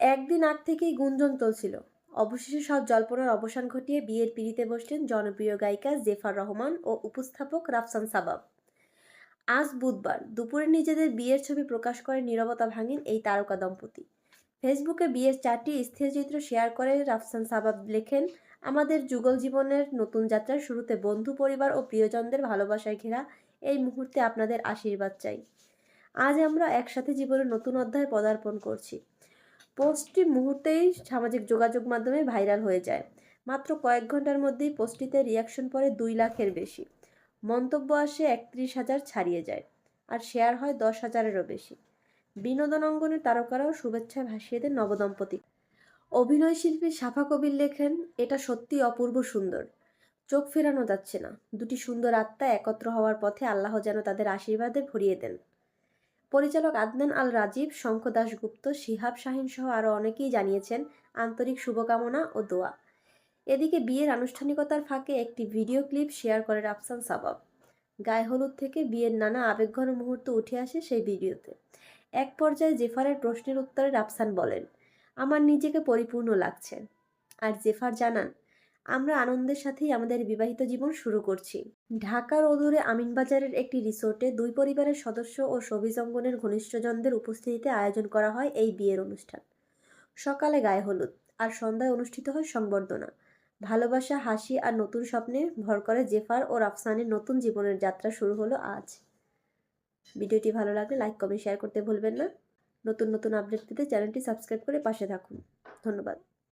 একদিন আগ থেকেই গুঞ্জন চলছিল অবশেষে সব জল্পনার অবসান ঘটিয়ে বিয়ের পিড়িতে বসলেন জনপ্রিয় গায়িকা জেফার রহমান ও উপস্থাপক রাফসান সাবাব। আজ বুধবার দুপুরে নিজেদের বিয়ের ছবি প্রকাশ করে নীরবতা ভাঙেন এই তারকা দম্পতি। ফেসবুকে বিয়ের চারটি স্থিরচিত্র শেয়ার করে রাফসান সাবাব লেখেন, আমাদের যুগল জীবনের নতুন যাত্রার শুরুতে বন্ধু, পরিবার ও প্রিয়জনদের ভালোবাসায় ঘেরা এই মুহূর্তে আপনাদের আশীর্বাদ চাই। আজ আমরা একসাথে জীবনের নতুন অধ্যায় পদার্পণ করছি। পোস্টটি মুহূর্তেই সামাজিক যোগাযোগ মাধ্যমে ভাইরাল হয়ে যায়। মাত্র কয়েক ঘণ্টার মধ্যেই পোস্টটিতে রিয়াকশন পড়ে দুই লাখের বেশি। মন্তব্য আসে একত্রিশ হাজার ছাড়িয়ে যায়, আর শেয়ার হয় দশ হাজারেরও বেশি। বিনোদন অঙ্গনের তারকারাও শুভেচ্ছায় ভাসিয়ে দেন নবদম্পতি। অভিনয় শিল্পী সাফা কবির লেখেন, এটা সত্যি অপূর্ব সুন্দর। চোখ ফেরানো যাচ্ছে না। দুটি সুন্দর আত্মা একত্র হওয়ার পথে আল্লাহ যেন তাদের আশীর্বাদে ভরিয়ে দেন। পরিচালক আদনান আল রাজীব শঙ্খ দাশগুপ্ত, শিহাব শাহিন সহ আরও অনেকেই জানিয়েছেন আন্তরিক শুভকামনা ও দোয়া। এদিকে বিয়ের আনুষ্ঠানিকতার ফাঁকে একটি ভিডিও ক্লিপ শেয়ার করে রাফসান সাবাব। গায়ে হলুদ থেকে বিয়ের নানা আবেগঘন মুহূর্ত উঠে আসে সেই ভিডিওতে। এক পর্যায়ে জেফারের প্রশ্নের উত্তরে রাফসান বলেন, আমার নিজেকে পরিপূর্ণ লাগছে। আর জেফার জানান আমরা আনন্দের সাথেই আমাদের বিবাহিত জীবন শুরু করছি। ঢাকার অদূরে আমিনবাজারের একটি রিসোর্টে দুই পরিবারের সদস্য ও সবিজ অঙ্গনের ঘনিষ্ঠজনদের উপস্থিতিতে আয়োজন করা হয় এই বিয়ের অনুষ্ঠান। সকালে গায়ে হলুদ, আর সন্ধ্যায় অনুষ্ঠিত হয় সংবর্ধনা। ভালোবাসা, হাসি আর নতুন স্বপ্নে ভর করে জেফার ও রাফসানের নতুন জীবনের যাত্রা শুরু হলো আজ। ভিডিওটি ভালো লাগলে লাইক, কমেন্ট, শেয়ার করতে ভুলবেন না। নতুন নতুন আপডেট পেতে চ্যানেলটি সাবস্ক্রাইব করে পাশে থাকুন। ধন্যবাদ।